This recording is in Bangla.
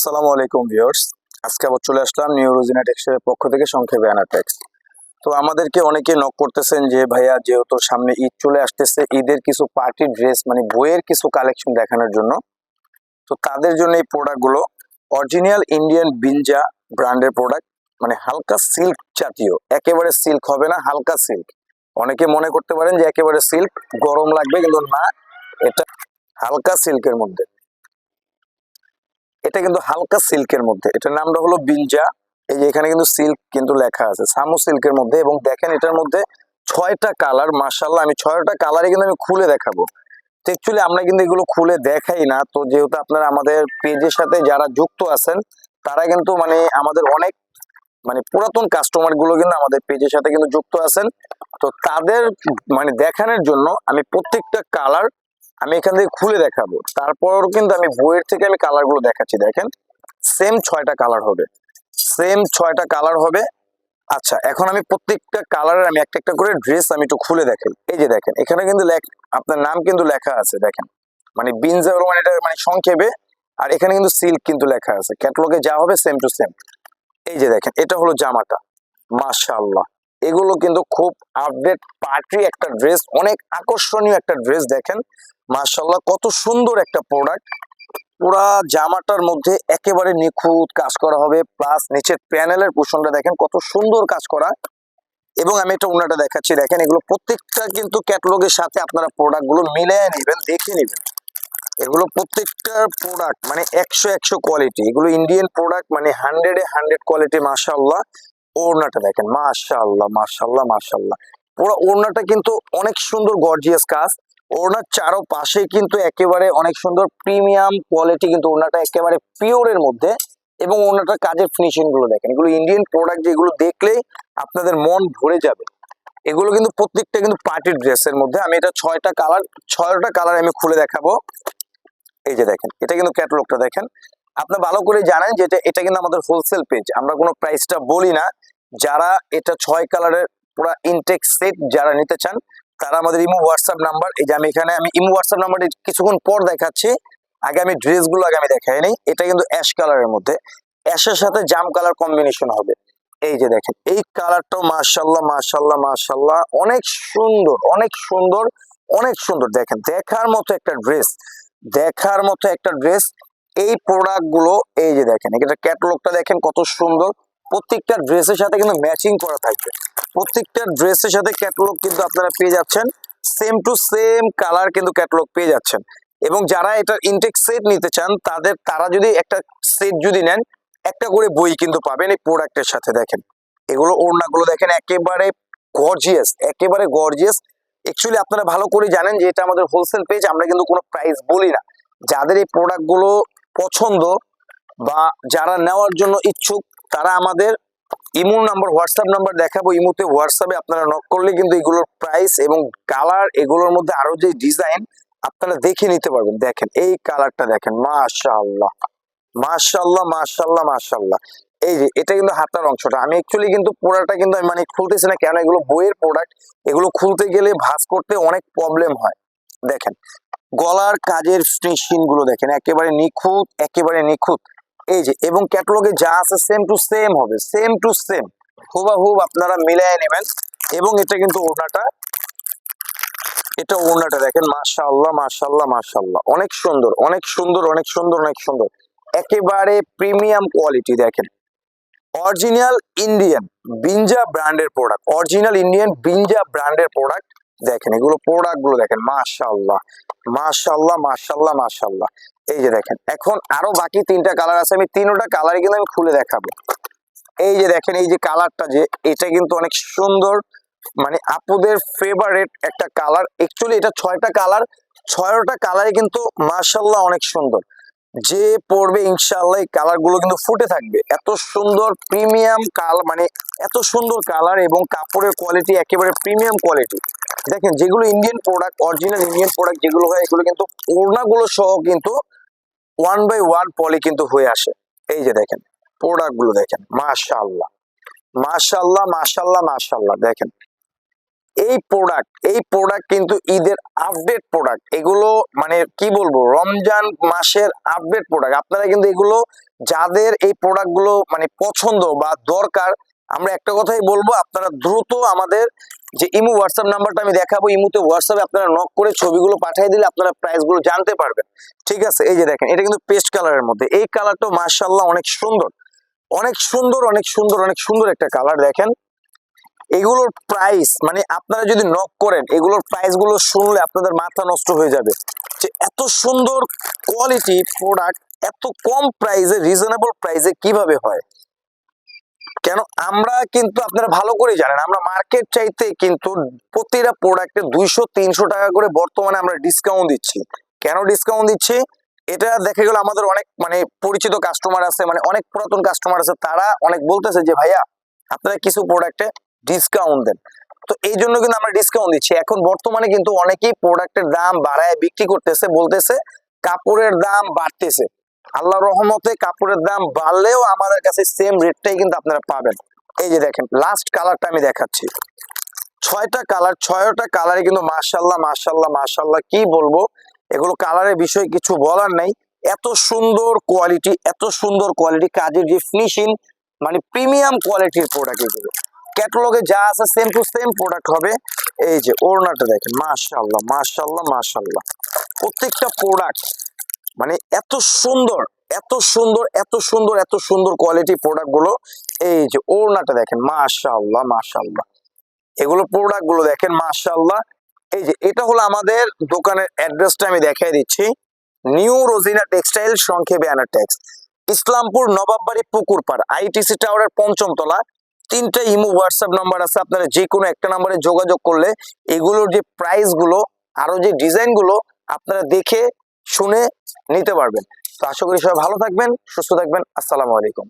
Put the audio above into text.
আসসালামু আলাইকুম ভিউয়ার্স। আজকে আবার চলে আসলাম নিউরোজিনেটিক্সের পক্ষ থেকে সংক্ষেপে অ্যানাটেক্স তো আমাদেরকে অনেকে নক করতেছেন যে, ভাইয়া, যেহেতু সামনে ঈদ চলে আসতেছে, ঈদের কিছু পার্টি ড্রেস মানে বইয়ের কিছু কালেকশন দেখানোর জন্য। তো তাদের জন্য এই প্রোডাক্টগুলো অরিজিনাল ইন্ডিয়ান বিনজা ব্র্যান্ডের প্রোডাক্ট মানে হালকা সিল্ক জাতীয়। একেবারে সিল্ক হবে না, হালকা সিল্ক অনেকে মনে করতে পারেন যে, একেবারে সিল্ক গরম লাগবে, কিন্তু না, এটা হালকা সিল্কের মধ্যে। এটা কিন্তু হালকা সিল্কের মধ্যে। এটার নামটা হলো বিনজা। এই যে এখানে কিন্তু সিল্ক কিন্তু লেখা আছে, সামু সিল্কের মধ্যে। এবং দেখেন এটার মধ্যে ছয়টা কালার মার্শাল্লাহ আমি ছয়টা কালারে কিন্তু আমি খুলে দেখাবো। তো অ্যাকচুয়ালি আমরা কিন্তু এগুলো খুলে দেখাই না। তো যেহেতু আপনারা আমাদের পেজের সাথে যারা যুক্ত আছেন, তারা কিন্তু মানে আমাদের অনেক মানে পুরাতন কাস্টমারগুলো কিন্তু আমাদের পেজের সাথে কিন্তু যুক্ত আছেন। তো তাদের মানে দেখানোর জন্য আমি প্রত্যেকটা কালার আমি এখান থেকে খুলে দেখাবো। তারপর কিন্তু আমি বইয়ের থেকে আমি কালারগুলো দেখাচ্ছি, দেখেন। সেম ছয়টা কালার হবে। সেম ছয়টা কালার হবে। আচ্ছা এখন আমি প্রত্যেকটা কালারের আমি একটা একটা করে ড্রেস আমি একটু খুলে দেখাই। এই যে দেখেন, এখানে কিন্তু আপনার নাম কিন্তু লেখা আছে, দেখেন। মানে বিনজা মানে এটা মানে সংক্ষেপে, আর এখানে কিন্তু সিল্ক কিন্তু লেখা আছে। ক্যাটলগে যা হবে সেম টু সেম এই যে দেখেন, এটা হলো জামাটা। মাশাআল্লাহ। এগুলো কিন্তু খুব আপডেট পার্টি একটা ড্রেস অনেক আকর্ষণীয় একটা ড্রেস দেখেন। মাশাআল্লাহ, কত সুন্দর একটা প্রোডাক্ট পুরা জামাটার মধ্যে একেবারে নিখুঁত কাজ করা হবে প্লাস নিচের প্যানেলের পোষণটা দেখেন কত সুন্দর কাজ করা। এবং আমি এটা ওনাটা দেখাচ্ছি, দেখেন এগুলো প্রত্যেকটা কিন্তু ক্যাটালগের সাথে আপনারা প্রোডাক্টগুলো মিলিয়ে নেবেন, দেখে নেবেন। এগুলো প্রত্যেকটা প্রোডাক্ট মানে একশো একশো কোয়ালিটি এগুলো ইন্ডিয়ান প্রোডাক্ট মানে হান্ড্রেডে হান্ড্রেড কোয়ালিটি মাশাআল্লাহ। ওড়নাটা দেখেন, মাশাআল্লাহ মাশাআল্লাহ মাশাআল্লাহ। পুরো ওড়নাটা কিন্তু অনেক সুন্দর গর্জিয়াস কাজ। ওড়নার চারো পাশে কিন্তু একেবারে অনেক সুন্দর প্রিমিয়াম কোয়ালিটি কিন্তু ওড়নাটা একেবারে পিওরের মধ্যে এবং ওড়নাটার কাজের ফিনিশিংগুলো দেখেন। এগুলো ইন্ডিয়ান প্রোডাক্ট যেগুলো দেখলেই আপনাদের মন ভরে যাবে। এগুলো কিন্তু প্রত্যেকটা কিন্তু পার্টি ড্রেসের মধ্যে। আমি এটা ছয়টা কালার ছয়টা কালার আমি খুলে দেখাবো। এই যে দেখেন, এটা কিন্তু ক্যাটালগটা দেখেন। আপনি ভালো করে জানেন যে এটা কিন্তু আমাদের হোলসেল পেজ আমরা কোনো প্রাইসটা বলি না। যারা এটা ছয় কালারের পুরো ইনটেক সেট যারা নিতে চান তারা আমাদের ইমো হোয়াটসঅ্যাপ নাম্বার, এই যে আমি এখানে, আমি ইমো হোয়াটসঅ্যাপ নাম্বারটি কিছুক্ষণ পর দেখাচ্ছি। আগে আমি ড্রেসগুলো আগে আমি দেখাই নিই এটা কিন্তু অ্যাশ কালারের মধ্যে। অ্যাশের সাথে জাম কালার কম্বিনেশন হবে। এই যে দেখেন, এই কালারটাও মাশাল্লাহ মাশাল্লাহ মাশাল্লাহ অনেক সুন্দর অনেক সুন্দর অনেক সুন্দর। দেখেন, দেখার মতো একটা ড্রেস, দেখার মতো একটা ড্রেস। এই প্রোডাক্টগুলো এই যে দেখেন এটা ক্যাটালগটা দেখেন কত সুন্দর। প্রত্যেকটা ড্রেসের সাথে কিন্তু ম্যাচিং করা থাকবে। প্রত্যেকটা ড্রেসের সাথে ক্যাটালগ কিন্তু আপনারা পেয়ে যাচ্ছেন। সেম টু সেম কালার কিন্তু ক্যাটালগ পেয়ে যাচ্ছেন। এবং যারা এটা ইনটেক সেট নিতে চান, তাদের, তারা যদি একটা সেট যদি নেন, একটা করে বই কিন্তু পাবেন এই প্রোডাক্টের সাথে, দেখেন। এগুলো ওড়নাগুলো দেখেন, একেবারে গর্জিয়াস একেবারে গর্জিয়াস অ্যাকচুয়ালি আপনারা ভালো করে জানেন যে এটা আমাদের হোলসেল পেজ আমরা কিন্তু কোনো প্রাইস বলি না। যাদের এই প্রোডাক্টগুলো পছন্দ বা যারা নেওয়ার জন্য ইচ্ছুক, তারা আমাদের ইমো নাম্বার, হোয়াটসঅ্যাপ নাম্বার দেখাবো। ইমোতে হোয়াটসঅ্যাপে আপনারা নক করলে কিন্তু এগুলোর প্রাইস এবং কালার এগুলোর মধ্যে আরও যে ডিজাইন আপনারা দেখে নিতে পারবেন। দেখেন, এই কালারটা দেখেন, মাশাআল্লাহ। মাশাআল্লাহ মাশাআল্লাহ মাশাআল্লাহ। এই যে, এটা কিন্তু হাতার অংশটা। আমি অ্যাকচুয়ালি কিন্তু পোড়াটা কিন্তু আমি মানে খুলতেছি না কেন, এগুলো বইয়ের প্রোডাক্ট এগুলো খুলতে গেলে ভাঁজ করতে অনেক প্রবলেম হয়। দেখেন, গলার কাজের ফিনিশিংগুলো দেখেন, একেবারে নিখুঁত একেবারে নিখুঁত। এই যে, এবং ক্যাটালগে যা আছে সেম টু সেম হবে সেম টু সেম হুবাহুব আপনারা মিলাই নেবেন এবং এটা কিন্তু ওড়নাটা, এটা ওড়নাটা দেখেন, মাশাআল্লাহ মাশাআল্লাহ মাশাআল্লাহ। অনেক সুন্দর অনেক সুন্দর অনেক সুন্দর অনেক সুন্দর। একেবারে প্রিমিয়াম কোয়ালিটি দেখেন। অরিজিনাল ইন্ডিয়ান বিঞ্জা ব্র্যান্ডের প্রোডাক্ট অরিজিনাল ইন্ডিয়ান বিনজা ব্র্যান্ডের প্রোডাক্ট দেখেন, এগুলো প্রোডাক্টগুলো দেখেন, মাশাআল্লাহ মাশাআল্লাহ মাশাআল্লাহ মাশাআল্লাহ। এই যে দেখেন, এখন আরও বাকি তিনটা কালার আছে, আমি তিনটা কালারই কিন্তু আমি খুলে দেখাবো। এই যে দেখেন, এই যে কালারটা যে, এটা কিন্তু অনেক সুন্দর মানে আপুদের ফেভারেট একটা কালার অ্যাকচুয়ালি এটা ছয়টা কালার ছয়টা কালারই কিন্তু মাশাআল্লাহ অনেক সুন্দর। যে পড়বে ইনশাল্লাহ এই কালারগুলো কিন্তু ফুটে থাকবে। এত সুন্দর প্রিমিয়াম কাল মানে এত সুন্দর কালার এবং কাপড়ের কোয়ালিটি একেবারে প্রিমিয়াম কোয়ালিটি দেখেন, যেগুলো Indian product original Indian product যেগুলো হয়, এগুলো কিন্তু ওড়নাগুলো সহ কিন্তু ওয়ান বাই ওয়ান পলি কিন্তু হয়ে আসে। এই যে দেখেন প্রোডাক্টগুলো দেখেন, মাশাআল্লাহ মাশাআল্লাহ মাশাআল্লাহ মাশাআল্লাহ, দেখেন। এই প্রোডাক্ট এই প্রোডাক্ট কিন্তু ঈদের আপডেট প্রোডাক্ট এগুলো মানে কি বলব, রমজান মাসের আপডেট প্রোডাক্ট আপনারা কিন্তু এগুলো, যাদের এই প্রোডাক্টগুলো মানে পছন্দ বা দরকার আমরা একটা কথাই বলব, আপনারা দ্রুত আমাদের যে ইমো, হোয়াটসঅ্যাপ নাম্বারটা আমি দেখাবো। ইমুতে হোয়াটসঅ্যাপে আপনারা নক করে ছবিগুলো পাঠিয়ে দিলে আপনারা প্রাইসগুলো জানতে পারবেন। ঠিক আছে? এই যে দেখেন, এটা কিন্তু পেস্ট কালারের মধ্যে। এই কালারটা মার্শাল্লাহ অনেক সুন্দর। অনেক সুন্দর অনেক সুন্দর অনেক সুন্দর একটা কালার দেখেন। এগুলোর প্রাইস মানে আপনারা যদি নক করেন, এগুলোর প্রাইসগুলো শুনলে আপনাদের মাথা নষ্ট হয়ে যাবে। যে এত সুন্দর কোয়ালিটি প্রোডাক্ট এত কম প্রাইসে রিজনেবল প্রাইসে কীভাবে হয়? কেন? আমরা কিন্তু আপনারা ভালো করে জানেন, আমরা মার্কেট চাইতে কিন্তু প্রতিটা প্রোডাক্টে দুইশো, তিনশো টাকা করে বর্তমানে আমরা ডিসকাউন্ট দিচ্ছি। কেন ডিসকাউন্ট দিচ্ছি? এটা দেখা গেল আমাদের অনেক মানে পরিচিত কাস্টমার আছে মানে অনেক পুরাতন কাস্টমার আছে, তারা অনেক বলতেছে যে, ভাইয়া, আপনারা কিছু প্রোডাক্টে ডিসকাউন্ট দেন। তো এই জন্য কিন্তু আমরা ডিসকাউন্ট দিচ্ছি। এখন বর্তমানে কিন্তু অনেকেই প্রোডাক্টের দাম বাড়ায়, বিক্রি করতেছে, বলতেছে, কাপড়ের দাম বাড়তেছে। আল্লাহ রহমতে কাপড়ের দাম বাড়লেও আমাদের কাছে সেম রেটটাই কিন্তু আপনারা পাবেন। এই যে দেখেন লাস্ট কালারটা আমি দেখাচ্ছি। ছয়টা কালার ছয়টা কালারে কিন্তু মার্শাল্লাহ মার্শাল্লাহ মার্শাল্লাহ কি বলব? এগুলো কালারের বিষয়ে কিছু বলার নাই। এত সুন্দর কোয়ালিটি এত সুন্দর কোয়ালিটি কাজের যে ফিনিশিং মানে প্রিমিয়াম কোয়ালিটির প্রোডাক্ট এগুলো। ক্যাটালগে যা আছে সেম টু সেম প্রোডাক্ট হবে। এই যে ওড়নাটা দেখেন মার্শাল্লাহ মার্শাল্লাহ মার্শাল্লাহ প্রত্যেকটা প্রোডাক্ট মানে এত সুন্দর এত সুন্দর এত সুন্দর এত সুন্দর কোয়ালিটি প্রোডাক্টগুলো এই যে ওড়নাটা দেখেন, মাশাআল্লাহ মাশাআল্লাহ। এগুলো প্রোডাক্টগুলো দেখেন, মাশাআল্লাহ। এই যে এটা হলো আমাদের দোকানের অ্যাড্রেসটা আমি দেখাই দিচ্ছি। নিউ রোজিনা টেক্সটাইল সংক্ষেপে ট্যাক্স ইসলামপুর নবাববাড়ি পুকুরপাড় আইটিসি টাওয়ারের পঞ্চম তলা। তিনটা ইমো হোয়াটসঅ্যাপ নাম্বার আছে, আপনারা যে কোনো একটা নাম্বারে যোগাযোগ করলে এগুলোর যে প্রাইসগুলো, আরও যে ডিজাইনগুলো, আপনারা দেখে শুনে নিতে পারবেন। তো আশা করি সবাই ভালো থাকবেন সুস্থ থাকবেন। আসসালামু আলাইকুম।